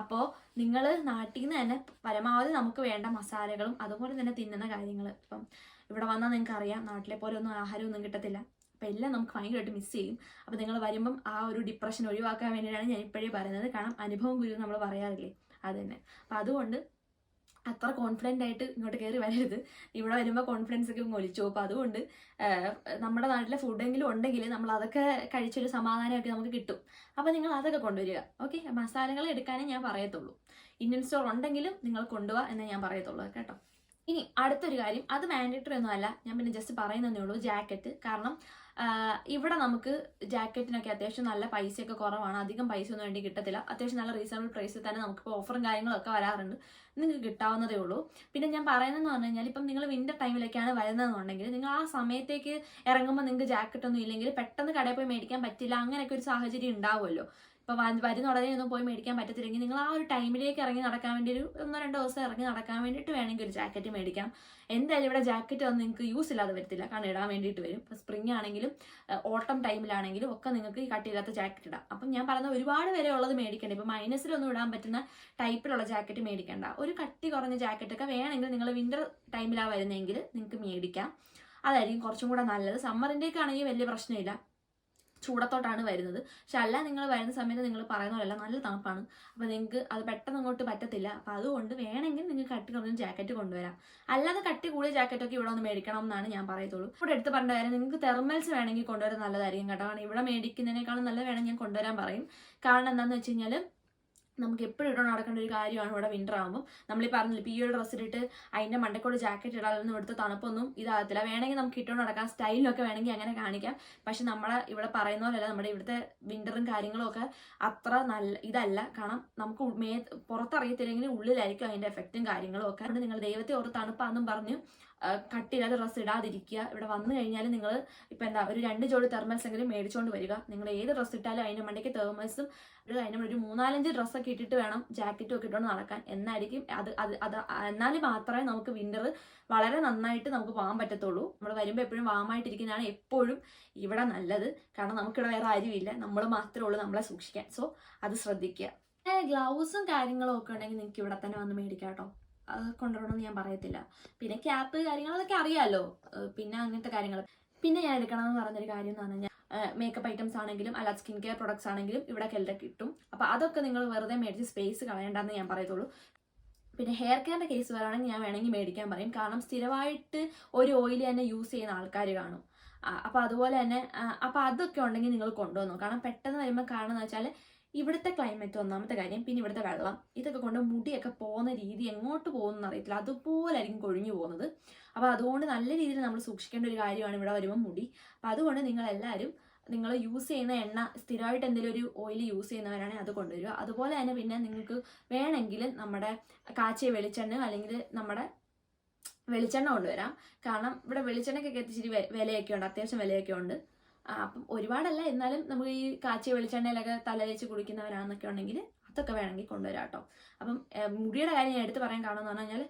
അപ്പോൾ നിങ്ങൾ നാട്ടിൽ നിന്ന് തന്നെ പരമാവധി നമുക്ക് വേണ്ട മസാലകളും അതുപോലെ തന്നെ തിന്നുന്ന കാര്യങ്ങൾ ഇപ്പം ഇവിടെ വന്നാൽ നിങ്ങൾക്ക് അറിയാം നാട്ടിലെ പോലെ ഒന്നും ആഹാരമൊന്നും കിട്ടത്തില്ല. അപ്പം എല്ലാം നമുക്ക് ഭയങ്കരമായിട്ട് മിസ് ചെയ്യും. അപ്പോൾ നിങ്ങൾ വരുമ്പം ആ ഒരു ഡിപ്രഷൻ ഒഴിവാക്കാൻ വേണ്ടിയിട്ടാണ് ഞാൻ ഇപ്പോഴേ പറയുന്നത്. കാരണം അനുഭവം ഗുരു നമ്മൾ പറയാറില്ലേ? അത് തന്നെ. അപ്പം അതുകൊണ്ട് അത്ര കോൺഫിഡന്റ് ആയിട്ട് ഇങ്ങോട്ട് കയറി വരരുത്. ഇവിടെ വരുമ്പോൾ കോൺഫിഡൻസ് ഒക്കെ ഒലിച്ചു അപ്പോൾ അതുകൊണ്ട് നമ്മുടെ നാട്ടിലെ ഫുഡെങ്കിലും ഉണ്ടെങ്കിൽ നമ്മൾ അതൊക്കെ കഴിച്ചൊരു സമാധാനമൊക്കെ നമുക്ക് കിട്ടും. അപ്പോൾ നിങ്ങൾ അതൊക്കെ കൊണ്ടുവരിക. ഓക്കെ മസാലകൾ എടുക്കാനേ ഞാൻ പറയത്തുള്ളൂ. ഇന്ത്യൻ സ്റ്റോർ ഉണ്ടെങ്കിലും നിങ്ങൾ കൊണ്ടുപോവാ എന്നേ ഞാൻ പറയത്തുള്ളൂ. കേട്ടോ? ഇനി അടുത്തൊരു കാര്യം. അത് മാൻഡേറ്ററി ഒന്നും അല്ല. ഞാൻ പിന്നെ ജസ്റ്റ് പറയുന്നതേ ഉള്ളൂ. ജാക്കറ്റ് കാരണം ഇവിടെ നമുക്ക് ജാക്കറ്റിനൊക്കെ അത്യാവശ്യം നല്ല പൈസയൊക്കെ കുറവാണ്. അധികം പൈസ ഒന്നും വേണ്ടി കിട്ടത്തില്ല. അത്യാവശ്യം നല്ല റീസണബിൾ പ്രൈസിൽ തന്നെ നമുക്കിപ്പോൾ ഓഫറും കാര്യങ്ങളൊക്കെ വരാറുണ്ട്. നിങ്ങൾക്ക് കിട്ടാവുന്നതേ ഉള്ളൂ. പിന്നെ ഞാൻ പറയുന്നതെന്ന് പറഞ്ഞു കഴിഞ്ഞാൽ ഇപ്പം നിങ്ങൾ വിന്റർ ടൈമിലൊക്കെയാണ് വരുന്നതെന്നുണ്ടെങ്കിൽ നിങ്ങൾ ആ സമയത്തേക്ക് ഇറങ്ങുമ്പോൾ നിങ്ങൾക്ക് ജാക്കറ്റ് ഒന്നും ഇല്ലെങ്കിൽ പെട്ടെന്ന് കടയിൽ പോയി മേടിക്കാൻ പറ്റില്ല. അങ്ങനെയൊക്കെ ഒരു സാഹചര്യം ഉണ്ടാവുമല്ലോ. ഇപ്പോൾ വരുന്ന ഉടനെ ഒന്നും പോയി മേടിക്കാൻ പറ്റത്തില്ലെങ്കിൽ നിങ്ങൾ ആ ഒരു ടൈമിലേക്ക് ഇറങ്ങി നടക്കാൻ വേണ്ടി ഒരു ഒന്നോ രണ്ടോ ദിവസം ഇറങ്ങി നടക്കാൻ വേണ്ടിയിട്ട് വേണമെങ്കിൽ ഒരു ജാക്കറ്റ് മേടിക്കാം. എന്തായാലും ഇവിടെ ജാക്കറ്റ് ഒന്നും നിങ്ങൾക്ക് യൂസ് ഇല്ലാതെ വരത്തില്ല. കാരണം ഇടാൻ വേണ്ടിയിട്ട് വരും. ഇപ്പോൾ സ്പ്രിംഗ് ആണെങ്കിലും ഓട്ടം ടൈമിലാണെങ്കിലും ഒക്കെ നിങ്ങൾക്ക് ഈ കട്ടിയില്ലാത്ത ജാക്കറ്റ് ഇടാം. അപ്പം ഞാൻ പറഞ്ഞ ഒരുപാട് വരെ ഉള്ളത് മേടിക്കണ്ട. ഇപ്പൊ മൈനസിലൊന്നും ഇടാൻ പറ്റുന്ന ടൈപ്പിലുള്ള ജാക്കറ്റ് മേടിക്കണ്ട. ഒരു കട്ടി കുറഞ്ഞ ജാക്കറ്റൊക്കെ വേണമെങ്കിൽ നിങ്ങൾ വിന്റർ ടൈമിലാണ് വരുന്നതെങ്കിൽ നിങ്ങൾക്ക് മേടിക്കാം. അതായിരിക്കും കുറച്ചും കൂടെ നല്ലത്. സമ്മറിന്റെയൊക്കെ ആണെങ്കിൽ വലിയ പ്രശ്നമില്ല. ചൂടത്തോട്ടാണ് വരുന്നത്. പക്ഷെ അല്ല നിങ്ങൾ വരുന്ന സമയത്ത് നിങ്ങൾ പറയുന്ന പോലെയല്ല നല്ല തണുപ്പാണ്. അപ്പോൾ നിങ്ങൾക്ക് അത് പെട്ടെന്ന് അങ്ങോട്ട് പറ്റത്തില്ല. അപ്പോൾ അതുകൊണ്ട് വേണമെങ്കിൽ നിങ്ങൾ കട്ടി കുറഞ്ഞ ജാക്കറ്റ് കൊണ്ടുവരാം. അല്ലാതെ കട്ടി കൂടിയ ജാക്കറ്റൊക്കെ ഇവിടെ ഒന്ന് മേടിക്കണം എന്നാണ് ഞാൻ പറയത്തുള്ളൂ. ഇവിടെ എടുത്ത് പറഞ്ഞ കാര്യം നിങ്ങൾക്ക് തെർമൽസ് വേണമെങ്കിൽ കൊണ്ടുവരാൻ നല്ലതായിരിക്കും കേട്ടോ. കാരണം ഇവിടെ മേടിക്കുന്നതിനേക്കാളും നല്ല വേണമെങ്കിൽ ഞാൻ കൊണ്ടുവരാൻ പറയും. കാരണം എന്താണെന്ന് വെച്ച് കഴിഞ്ഞാൽ നമുക്ക് എപ്പോഴും ഇടണം നടക്കേണ്ട ഒരു കാര്യമാണ് ഇവിടെ വിന്റർ ആകുമ്പോൾ നമ്മൾ ഈ പറഞ്ഞില്ല ഇപ്പോൾ ഒരു ഡ്രസ്സ് ഇട്ടിട്ട് അതിന്റെ മണ്ടക്കോട് ജാക്കറ്റ് ഇടാനൊന്നും ഇവിടുത്തെ തണുപ്പൊന്നും ഇതാകത്തില്ല. വേണമെങ്കിൽ നമുക്ക് ഇട്ടുകൊണ്ട് നടക്കാം സ്റ്റൈലിനൊക്കെ വേണമെങ്കിൽ അങ്ങനെ കാണിക്കാം. പക്ഷെ നമ്മളെ ഇവിടെ പറയുന്ന പോലെയല്ല നമ്മുടെ ഇവിടുത്തെ വിന്ററും കാര്യങ്ങളും ഒക്കെ അത്ര നല്ല ഇതല്ല. കാരണം നമുക്ക് മേ പുറത്തറിയത്തില്ലെങ്കിൽ ഉള്ളിലായിരിക്കും അതിന്റെ എഫക്റ്റും കാര്യങ്ങളും ഒക്കെ. അതുകൊണ്ട് നിങ്ങൾ ദൈവത്തെ ഓർത്ത് തണുപ്പാന്നും പറഞ്ഞ് ആ, കട്ടിയില്ലാത്ത ഡ്രസ്സ് ഇടാതിരിക്കുക. ഇവിടെ വന്നു കഴിഞ്ഞാൽ നിങ്ങൾ ഇപ്പം എന്താ ഒരു രണ്ട് ജോഡി തെർമൽസ് എങ്കിലും മേടിച്ചുകൊണ്ട് വരിക. നിങ്ങൾ ഏത് ഡ്രസ്സ് ഇട്ടാലും അതിന്റെ മണ്ടയ്ക്ക് തെർമൽസും ഒരു അതിന്റെ ഒരു മൂന്നാലഞ്ച് ഡ്രസ്സൊക്കെ ഇട്ടിട്ട് വേണം ജാക്കറ്റും ഒക്കെ ഇട്ടുകൊണ്ട് നടക്കാൻ. എന്നായിരിക്കും അത് അത് അത് എന്നാൽ മാത്രമേ നമുക്ക് വിന്റർ വളരെ നന്നായിട്ട് നമുക്ക് പോകാൻ പറ്റത്തുള്ളൂ. നമ്മൾ വരുമ്പോൾ എപ്പോഴും വാമായിട്ടിരിക്കുന്നതാണ് എപ്പോഴും ഇവിടെ നല്ലത്. കാരണം നമുക്കിവിടെ വേറെ ആരുമില്ല. നമ്മൾ മാത്രമേ ഉള്ളൂ നമ്മളെ സൂക്ഷിക്കാൻ. സോ അത് ശ്രദ്ധിക്കുക. ഗ്ലൗസും കാര്യങ്ങളും ഒക്കെ ഉണ്ടെങ്കിൽ നിങ്ങൾക്ക് ഇവിടെ തന്നെ വന്ന് മേടിക്കാം കേട്ടോ. കൊണ്ടുവരണമെന്ന് ഞാൻ പറയത്തില്ല. പിന്നെ ക്യാപ്പ് കാര്യങ്ങളൊക്കെ അറിയാമല്ലോ പിന്നെ അങ്ങനത്തെ കാര്യങ്ങൾ. പിന്നെ ഞാൻ എടുക്കണമെന്ന് പറഞ്ഞൊരു കാര്യം എന്ന് പറഞ്ഞു കഴിഞ്ഞാൽ മേക്കപ്പ് ഐറ്റംസ് ആണെങ്കിലും അല്ല സ്കിൻ കെയർ പ്രൊഡക്ട്സ് ആണെങ്കിലും ഇവിടെ കെല്ലാം കിട്ടും. അപ്പോൾ അതൊക്കെ നിങ്ങൾ വെറുതെ മേടിച്ച് സ്പേസ് കളയണ്ടെന്ന് ഞാൻ പറയത്തുള്ളൂ. പിന്നെ ഹെയർ കെയറിന്റെ കേസ് വരാണെങ്കിൽ ഞാൻ വേണമെങ്കിൽ മേടിക്കാൻ പറയും. കാരണം സ്ഥിരമായിട്ട് ഒരു ഓയിൽ തന്നെ യൂസ് ചെയ്യുന്ന ആൾക്കാർ കാണും. അപ്പോൾ അതുപോലെ തന്നെ അപ്പോൾ അതൊക്കെ ഉണ്ടെങ്കിൽ നിങ്ങൾ കൊണ്ടുവന്നു. കാരണം പെട്ടെന്ന് വരുമ്പോൾ കാരണം എന്ന് വെച്ചാൽ ഇവിടുത്തെ ക്ലൈമറ്റ് ഒന്നാമത്തെ കാര്യം പിന്നെ ഇവിടുത്തെ വെള്ളം. ഇതൊക്കെ കൊണ്ട് മുടിയൊക്കെ പോകുന്ന രീതി എങ്ങോട്ട് പോകുന്നു അറിയത്തില്ല. അതുപോലെ ആയിരിക്കും കൊഴിഞ്ഞു പോകുന്നത്. അപ്പോൾ അതുകൊണ്ട് നല്ല രീതിയിൽ നമ്മൾ സൂക്ഷിക്കേണ്ട ഒരു കാര്യമാണ് ഇവിടെ വരുമ്പോൾ മുടി. അപ്പോൾ അതുകൊണ്ട് നിങ്ങൾ എല്ലാവരും നിങ്ങൾ യൂസ് ചെയ്യുന്ന എണ്ണ സ്ഥിരമായിട്ട് എന്തെങ്കിലും ഒരു ഓയിൽ യൂസ് ചെയ്യുന്നവരാണെങ്കിൽ അത് കൊണ്ടുവരിക. അതുപോലെ തന്നെ പിന്നെ നിങ്ങൾക്ക് വേണമെങ്കിൽ നമ്മുടെ കാച്ചിയ വെളിച്ചെണ്ണ അല്ലെങ്കിൽ നമ്മുടെ വെളിച്ചെണ്ണ കൊണ്ടുവരാം. കാരണം ഇവിടെ വെളിച്ചെണ്ണയ്ക്കൊക്കെ ഇത്തിരി വിലയൊക്കെ ഉണ്ട്. അത്യാവശ്യം വിലയൊക്കെ ഉണ്ട്. അപ്പം ഒരുപാടല്ല എന്നാലും നമുക്ക് ഈ കാച്ചിയ വെളിച്ചെണ്ണയിലൊക്കെ തലയിച്ച് കുടിക്കുന്നവരാണെന്നൊക്കെ ഉണ്ടെങ്കിൽ അതൊക്കെ വേണമെങ്കിൽ കൊണ്ടുവരാം കേട്ടോ അപ്പം മുടിയുടെ കാര്യം ഞാൻ എടുത്ത് പറയാൻ കാരണം എന്ന് പറഞ്ഞു കഴിഞ്ഞാൽ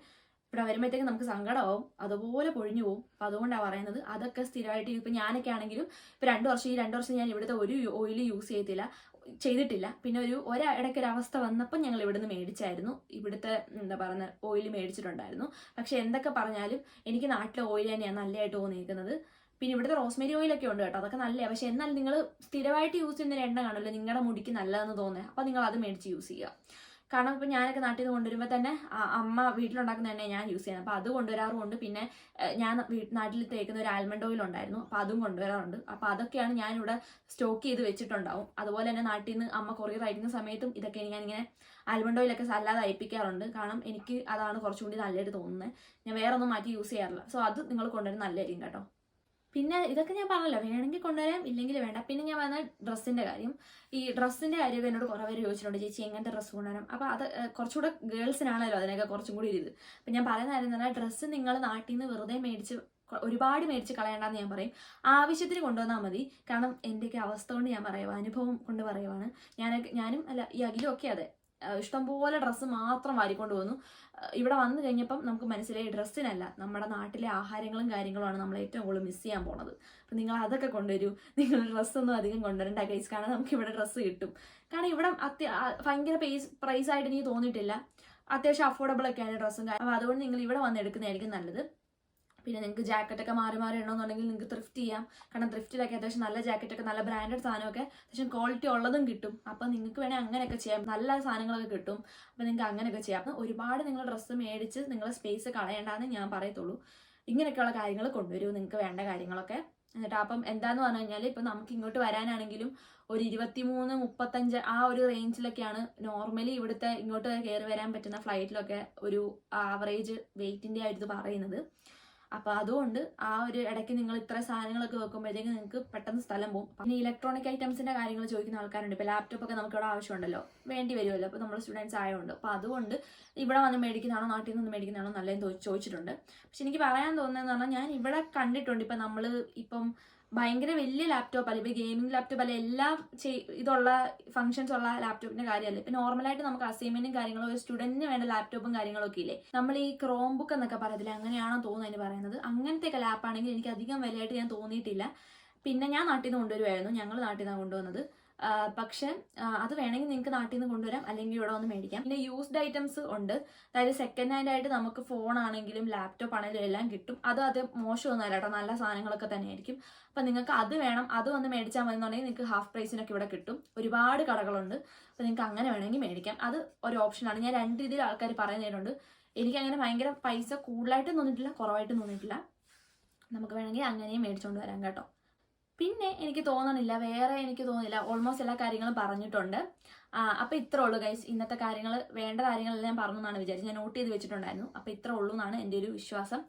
ഇവിടെ വരുമ്പോഴത്തേക്ക് നമുക്ക് സങ്കടമാവും അതുപോലെ പൊഴിഞ്ഞു പോകും അപ്പം അതുകൊണ്ടാണ് പറയുന്നത്. അതൊക്കെ സ്ഥിരമായിട്ട് ഇപ്പം ഞാനൊക്കെ ആണെങ്കിലും ഇപ്പം രണ്ട് വർഷം ഈ രണ്ട് വർഷം ഞാൻ ഇവിടുത്തെ ഒരു ഓയിൽ യൂസ് ചെയ്തില്ല ചെയ്തിട്ടില്ല. പിന്നെ ഒരു ഒരിടയ്ക്ക് ഒരു അവസ്ഥ വന്നപ്പോൾ ഞങ്ങൾ ഇവിടുന്ന് മേടിച്ചായിരുന്നു. ഇവിടുത്തെ എന്താ പറയുന്നത് ഓയിൽ മേടിച്ചിട്ടുണ്ടായിരുന്നു. പക്ഷെ എന്തൊക്കെ പറഞ്ഞാലും എനിക്ക് നാട്ടിലെ ഓയിൽ തന്നെയാണ് നല്ലതായിട്ട് തോന്നിയിരിക്കുന്നത്. പിന്നെ ഇവിടുത്തെ റോസ്മേരി ഓയിലൊക്കെ ഉണ്ട് കേട്ടോ അതൊക്കെ നല്ലേ പക്ഷെ എന്നാൽ നിങ്ങൾ സ്ഥിരമായിട്ട് യൂസ് ചെയ്യുന്ന എണ്ണ കാണുമല്ലോ നിങ്ങളുടെ മുടിക്ക് നല്ലതെന്ന് തോന്നുന്നത് അപ്പോൾ നിങ്ങൾ അത് മേടിച്ച് യൂസ് ചെയ്യുക കാരണം ഇപ്പം ഞാനൊക്കെ നാട്ടിൽ നിന്ന് കൊണ്ടുവരുമ്പോൾ തന്നെ അമ്മ വീട്ടിലുണ്ടാക്കുന്ന എണ്ണ ഞാൻ യൂസ് ചെയ്യുന്നത് അപ്പോൾ അത് കൊണ്ടുവരാറുമുണ്ട്. പിന്നെ ഞാൻ നാട്ടിൽ തേക്കുന്ന ഒരു ആൽമണ്ട് ഓയിൽ ഉണ്ടായിരുന്നു. അപ്പോൾ അതും കൊണ്ടുവരാറുണ്ട്. അപ്പോൾ അതൊക്കെയാണ് ഞാനിവിടെ സ്റ്റോക്ക് ചെയ്ത് വെച്ചിട്ടുണ്ടാവും. അതുപോലെ തന്നെ നാട്ടിൽ നിന്ന് അമ്മ കൊറിയർ അയക്കുന്ന സമയത്തും ഇതൊക്കെ ഞാനിങ്ങനെ ആൽമണ്ട് ഓയിലൊക്കെ അല്ലാതെ അയപ്പിക്കാറുണ്ട്. കാരണം എനിക്ക് അതാണ് കുറച്ചുകൂടി നല്ലതായിട്ട് തോന്നുന്നത് ഞാൻ വേറെ ഒന്നും മാറ്റി യൂസ് ചെയ്യാറില്ല. സോ അത് നിങ്ങൾ കൊണ്ടുവരുന്നത് നല്ലതായിരിക്കും കേട്ടോ. പിന്നെ ഇതൊക്കെ ഞാൻ പറഞ്ഞല്ലോ വേണമെങ്കിൽ കൊണ്ടുവരാം ഇല്ലെങ്കിൽ വേണ്ട. പിന്നെ ഞാൻ പറഞ്ഞ ഡ്രസ്സിന്റെ കാര്യം. ഈ ഡ്രസ്സിന്റെ കാര്യമൊക്കെ എന്നോട് കുറേ പേര് ചോദിച്ചിട്ടുണ്ട് ചേച്ചി എങ്ങനത്തെ ഡ്രസ്സ് കൊണ്ടുവരാം അപ്പോൾ അത് കുറച്ചുകൂടെ ഗേൾസിനാണല്ലോ അതിനൊക്കെ കുറച്ചും കൂടി ഇത് അപ്പം ഞാൻ പറയുന്ന കാര്യം എന്ന് ഡ്രസ്സ് നിങ്ങൾ നാട്ടിൽ നിന്ന് വെറുതെ മേടിച്ച് ഒരുപാട് മേടിച്ച് കളയണ്ടെന്ന് ഞാൻ പറയും. ആവശ്യത്തിന് കൊണ്ടുവന്നാൽ മതി. കാരണം എന്റെയൊക്കെ അവസ്ഥ കൊണ്ട് ഞാൻ പറയുക അനുഭവം കൊണ്ട് പറയുവാണ്. ഞാനൊക്കെ ഞാനും അല്ല ഈ അഖിലും ഒക്കെ അതെ. ഇഷ്ടംപോലെ ഡ്രസ്സ് മാത്രം വാരിക്കൊണ്ട് പോകുന്നു ഏഹ്, ഇവിടെ വന്നു കഴിഞ്ഞപ്പം നമുക്ക് മനസ്സിലായി ഡ്രസ്സിനല്ല നമ്മുടെ നാട്ടിലെ ആഹാരങ്ങളും കാര്യങ്ങളുമാണ് നമ്മൾ ഏറ്റവും കൂടുതൽ മിസ് ചെയ്യാൻ പോണത്. അപ്പം നിങ്ങൾ അതൊക്കെ കൊണ്ടുവരൂ. നിങ്ങൾ ഡ്രസ്സൊന്നും അധികം കൊണ്ടുവരണ്ട കൈസ് കാരണം നമുക്ക് ഇവിടെ ഡ്രസ്സ് കിട്ടും. കാരണം ഇവിടെ അത്യ ഭയങ്കര പേസ് പ്രൈസ് ആയിട്ട് എനിക്ക് തോന്നിയിട്ടില്ല. അത്യാവശ്യം അഫോർഡബിൾ ഒക്കെയാണ് ഡ്രസ്സും അപ്പോൾ അതുകൊണ്ട് നിങ്ങൾ ഇവിടെ വന്ന് എടുക്കുന്നതായിരിക്കും നല്ലത്. പിന്നെ നിങ്ങൾക്ക് ജാക്കറ്റൊക്കെ മാറി മാറി ഇടണമെന്നുണ്ടെങ്കിൽ നിങ്ങൾക്ക് ത്രിഫ്റ്റ് ചെയ്യാം. കാരണം ത്രിഫ്റ്റിലൊക്കെ അത്യാവശ്യം നല്ല ജാക്കറ്റൊക്കെ നല്ല ബ്രാൻഡഡ് സാധനമൊക്കെ അത്യാവശ്യം ക്വാളിറ്റി ഉള്ളതും കിട്ടും. അപ്പം നിങ്ങൾക്ക് വേണമെങ്കിൽ അങ്ങനെയൊക്കെ ചെയ്യാം. നല്ല സാധനങ്ങളൊക്കെ കിട്ടും. അപ്പം നിങ്ങൾക്ക് അങ്ങനെയൊക്കെ ചെയ്യാം. അപ്പം ഒരുപാട് നിങ്ങൾ ഡ്രസ്സ് മേടിച്ച് നിങ്ങളുടെ സ്പേസ് കളയേണ്ടെന്ന് ഞാൻ പറയത്തുള്ളൂ. ഇങ്ങനെയൊക്കെയുള്ള കാര്യങ്ങൾ കൊണ്ടുവരൂ. നിങ്ങൾക്ക് വേണ്ട കാര്യങ്ങളൊക്കെ. എന്നിട്ട് അപ്പം എന്താന്ന് പറഞ്ഞു കഴിഞ്ഞാൽ ഇപ്പം നമുക്ക് ഇങ്ങോട്ട് വരാനാണെങ്കിലും ഒരു ഇരുപത്തിമൂന്ന് മുപ്പത്തഞ്ച് ആ ഒരു റേഞ്ചിലൊക്കെയാണ് നോർമലി ഇവിടുത്തെ ഇങ്ങോട്ട് കയറി വരാൻ പറ്റുന്ന ഫ്ലൈറ്റിലൊക്കെ ഒരു ആവറേജ് വെയിറ്റിന്റെ ആയിട്ട് പറയുന്നത്. അപ്പോൾ അതുകൊണ്ട് ആ ഒരു ഇടയ്ക്ക് നിങ്ങൾ ഇത്ര സാധനങ്ങളൊക്കെ വെക്കുമ്പോഴത്തേക്ക് നിങ്ങൾക്ക് പെട്ടെന്ന് സ്ഥലം പോകും. പിന്നെ ഇലക്ട്രോണിക് ഐറ്റംസിന്റെ കാര്യങ്ങൾ ചോദിക്കുന്ന ആൾക്കാരുണ്ട്. ഇപ്പോൾ ലാപ്ടോപ്പ് ഒക്കെ നമുക്ക് ഇവിടെ ആവശ്യമുണ്ടല്ലോ. വേണ്ടി വരുമല്ലോ. അപ്പോൾ നമ്മൾ സ്റ്റുഡൻസ് ആയതുകൊണ്ട് അപ്പോൾ അതുകൊണ്ട് ഇവിടെ വന്ന് മേടിക്കുന്നതാണോ നാട്ടിൽ നിന്ന് മേടിക്കുന്നതാണോ നല്ലതെന്ന് ചോദിച്ചിട്ടുണ്ട്. പക്ഷെ എനിക്ക് പറയാൻ തോന്നുന്നതെന്ന് പറഞ്ഞാൽ ഞാൻ ഇവിടെ കണ്ടിട്ടുണ്ട്. ഇപ്പം നമ്മൾ ഇപ്പം ഭയങ്കര വലിയ ലാപ്ടോപ്പ് അല്ല? ഇപ്പൊ ഗെയിമിംഗ് ലാപ്ടോപ്പ് അല്ല? എല്ലാം ഇതുള്ള ഫംഗ്ഷൻസ് ഉള്ള ലാപ്ടോപ്പിന്റെ കാര്യമല്ല? ഇപ്പൊ നോർമലായിട്ട് നമുക്ക് അസൈൻമെന്റും കാര്യങ്ങളും ഒരു സ്റ്റുഡന്റിന് വേണ്ട ലാപ്ടോപ്പും കാര്യങ്ങളൊക്കെ ഇല്ലേ? നമ്മൾ ഈ ക്രോം ബുക്ക് എന്നൊക്കെ പറയത്തില്ല? അങ്ങനെയാണോ തോന്നുന്നു അതിന് പറയുന്നത്. അങ്ങനത്തെ ലാപ്പാണെങ്കിൽ എനിക്ക് അധികം വിലയായിട്ട് ഞാൻ തോന്നിയിട്ടില്ല. പിന്നെ ഞാൻ നാട്ടിൽ നിന്ന് കൊണ്ടുവരുമായിരുന്നു ഞങ്ങൾ നാട്ടിൽ നിന്നാണ് കൊണ്ടുവന്നത്. പക്ഷെ അത് വേണമെങ്കിൽ നിങ്ങൾക്ക് നാട്ടിൽ നിന്ന് കൊണ്ടുവരാം അല്ലെങ്കിൽ ഇവിടെ വന്ന് മേടിക്കാം. പിന്നെ യൂസ്ഡ് ഐറ്റംസ് ഉണ്ട്. അതായത് സെക്കൻഡ് ഹാൻഡ് ആയിട്ട് നമുക്ക് ഫോൺ ആണെങ്കിലും ലാപ്ടോപ്പ് ആണെങ്കിലും എല്ലാം കിട്ടും. അത് അത് മോശമൊന്നുമല്ല കേട്ടോ. നല്ല സാധനങ്ങളൊക്കെ തന്നെ ആയിരിക്കും അപ്പം നിങ്ങൾക്ക് അത് വേണം. അത് വന്ന് മേടിച്ചാൽ മതി എന്നുണ്ടെങ്കിൽ നിങ്ങൾക്ക് ഹാഫ് പ്രൈസിനൊക്കെ ഇവിടെ കിട്ടും. ഒരുപാട് കടകളുണ്ട്. അപ്പം നിങ്ങൾക്ക് അങ്ങനെ വേണമെങ്കിൽ മേടിക്കാം. അത് ഒരു ഓപ്ഷനാണ് ഞാൻ രണ്ട് രീതിയിൽ ആൾക്കാർ പറയുന്നതിലുണ്ട്. എനിക്ക് അങ്ങനെ ഭയങ്കര പൈസ കൂടുതലായിട്ടും തോന്നിയിട്ടില്ല കുറവായിട്ടും തോന്നിയിട്ടില്ല. നമുക്ക് വേണമെങ്കിൽ അങ്ങനെയും മേടിച്ചുകൊണ്ട് വരാം കേട്ടോ. പിന്നെ എനിക്ക് തോന്നണില്ല വേറെ എനിക്ക് തോന്നുന്നില്ല ഓൾമോസ്റ്റ് എല്ലാ കാര്യങ്ങളും പറഞ്ഞിട്ടുണ്ട്. അപ്പോൾ അപ്പൊ ഇത്ര ഉള്ളൂ ഗൈസ് ഇന്നത്തെ കാര്യങ്ങൾ വേണ്ട കാര്യങ്ങളെല്ലാം ഞാൻ പറഞ്ഞു എന്നാണ് വിചാരിച്ചത്. ഞാൻ നോട്ട് ചെയ്ത് വെച്ചിട്ടുണ്ടായിരുന്നു. അപ്പൊ ഇത്ര ഉള്ളൂ എന്നാണ് എന്റെ ഒരു വിശ്വാസം.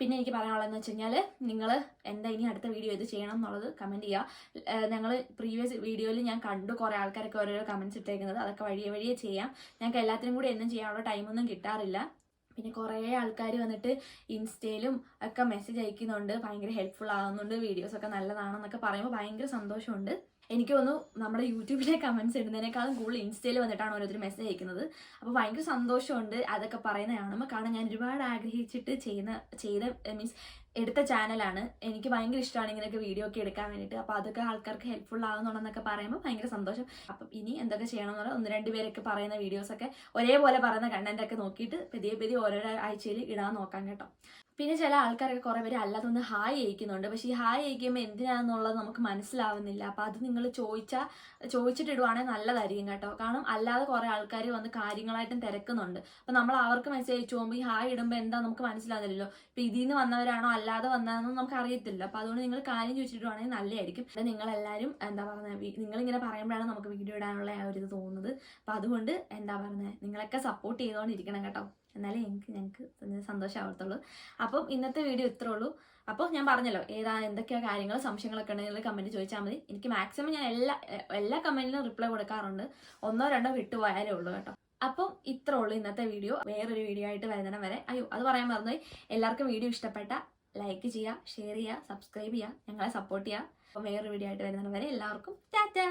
പിന്നെ എനിക്ക് പറയാനുള്ളതെന്ന് വെച്ച് കഴിഞ്ഞാൽ നിങ്ങൾ എന്താ ഇനി അടുത്ത വീഡിയോ ഇത് ചെയ്യണം എന്നുള്ളത് കമന്റ് ചെയ്യുക ഞങ്ങൾ പ്രീവിയസ് വീഡിയോയിൽ ഞാൻ കണ്ടു കുറേ ആൾക്കാരൊക്കെ ഓരോരോ കമന്റ്സ് ഇട്ടേക്കുന്നത്. അതൊക്കെ വഴിയെ വഴിയെ ചെയ്യാം. ഞങ്ങൾക്ക് എല്ലാത്തിനും കൂടി എന്നും ചെയ്യാനുള്ള ടൈമൊന്നും കിട്ടാറില്ല. പിന്നെ കുറേ ആൾക്കാർ വന്നിട്ട് ഇൻസ്റ്റയിലും ഒക്കെ മെസ്സേജ് അയക്കുന്നുണ്ട്. ഭയങ്കര ഹെൽപ്ഫുൾ ആകുന്നുണ്ട് വീഡിയോസ് ഒക്കെ നല്ലതാണെന്നൊക്കെ പറയുമ്പോൾ ഭയങ്കര സന്തോഷമുണ്ട്. എനിക്ക് തോന്നുന്നു നമ്മുടെ യൂട്യൂബിലെ കമൻസ് ഇടുന്നതിനേക്കാളും കൂടുതൽ ഇൻസ്റ്റയിൽ വന്നിട്ടാണ് ഓരോരുത്തർ മെസ്സേജ് അയക്കുന്നത്. അപ്പോൾ ഭയങ്കര സന്തോഷമുണ്ട്. അതൊക്കെ പറയുന്നതാണ്. കാരണം ഞാൻ ഒരുപാട് ആഗ്രഹിച്ചിട്ട് ചെയ്യുന്ന ചെയ്ത മീൻസ് എടുത്ത ചാനലാണ്. എനിക്ക് ഭയങ്കര ഇഷ്ടമാണ് ഇങ്ങനെയൊക്കെ വീഡിയോ ഒക്കെ എടുക്കാൻ വേണ്ടിയിട്ട്. അപ്പോൾ അതൊക്കെ ആൾക്കാർക്ക് ഹെൽപ്ഫുൾ ആകുന്നുണ്ടെന്നൊക്കെ പറയുമ്പോൾ ഭയങ്കര സന്തോഷം. അപ്പം ഇനി എന്തൊക്കെ ചെയ്യണം എന്നുള്ള ഒന്ന് രണ്ട് പേരൊക്കെ പറയുന്ന വീഡിയോസൊക്കെ ഒരേപോലെ പറയുന്ന കണ്ടന്റ് ഒക്കെ നോക്കിയിട്ട് പതിയെ പതിയെ ഓരോരോ ആഴ്ചയിൽ ഇടാൻ നോക്കാം കേട്ടോ. പിന്നെ ചില ആൾക്കാരൊക്കെ കുറേ പേര് അല്ലാതൊന്ന് ഹായ് അയക്കുന്നുണ്ട്. പക്ഷേ ഈ ഹായ് അയക്കുമ്പോൾ എന്തിനാണെന്നുള്ളത് നമുക്ക് മനസ്സിലാവുന്നില്ല. അപ്പം അത് നിങ്ങൾ ചോദിച്ചാൽ ചോദിച്ചിട്ടിടുവാണെങ്കിൽ നല്ലതായിരിക്കും കേട്ടോ. കാരണം അല്ലാതെ കുറേ ആൾക്കാർ വന്ന് കാര്യങ്ങളായിട്ടും തിരക്കുന്നുണ്ട്. അപ്പം നമ്മൾ അവർക്ക് മെസ്സേജ് അയച്ചു പോകുമ്പോൾ ഈ ഹായ് ഇടുമ്പോൾ എന്താ നമുക്ക് മനസ്സിലാകുന്നില്ലല്ലോ ഇപ്പം ഇതിൽ നിന്ന് വന്നവരാണോ അല്ലാതെ വന്നതെന്നും നമുക്ക് അറിയത്തില്ല അപ്പൊ അതുകൊണ്ട് നിങ്ങൾ കാര്യം ചോദിച്ചിട്ടുവാണെങ്കിൽ നല്ലതായിരിക്കും. നിങ്ങളെല്ലാവരും എന്താ പറയുന്നത് നിങ്ങളിങ്ങനെ പറയുമ്പോഴാണ് നമുക്ക് വീഡിയോ ഇടാനുള്ള ആ ഒരു ഇത് തോന്നുന്നത്. അപ്പൊ അതുകൊണ്ട് എന്താ പറയുന്നത് നിങ്ങളൊക്കെ സപ്പോർട്ട് ചെയ്തുകൊണ്ടിരിക്കണം കേട്ടോ. എന്നാലേ ഞങ്ങൾക്ക് ഞങ്ങൾക്ക് സന്തോഷമാവത്തുള്ളൂ അപ്പം ഇന്നത്തെ വീഡിയോ ഇത്രേ ഉള്ളൂ. അപ്പോൾ ഞാൻ പറഞ്ഞല്ലോ ഏതാണ് എന്തൊക്കെയാ കാര്യങ്ങൾ സംശയങ്ങളൊക്കെ ഉണ്ടെങ്കിൽ കമന്റ് ചോദിച്ചാൽ മതി. എനിക്ക് മാക്സിമം ഞാൻ എല്ലാ എല്ലാ കമന്റിനും റിപ്ലൈ കൊടുക്കാറുണ്ട്. ഒന്നോ രണ്ടോ വിട്ടുപോയാലേ ഉള്ളൂ കേട്ടോ. അപ്പം ഇത്രേ ഉള്ളൂ ഇന്നത്തെ വീഡിയോ. വേറൊരു വീഡിയോ ആയിട്ട് വരുന്നിടം വരെ. അയ്യോ അത് പറയാൻ മറന്നുപോയി. എല്ലാവർക്കും വീഡിയോ ഇഷ്ടപ്പെട്ട ലൈക്ക് ചെയ്യുക ഷെയർ ചെയ്യുക സബ്സ്ക്രൈബ് ചെയ്യുക ഞങ്ങളെ സപ്പോർട്ട് ചെയ്യുക. അപ്പോൾ വേറൊരു വീഡിയോ ആയിട്ട് വരുന്നിടം വരെ എല്ലാവർക്കും ടാറ്റാ.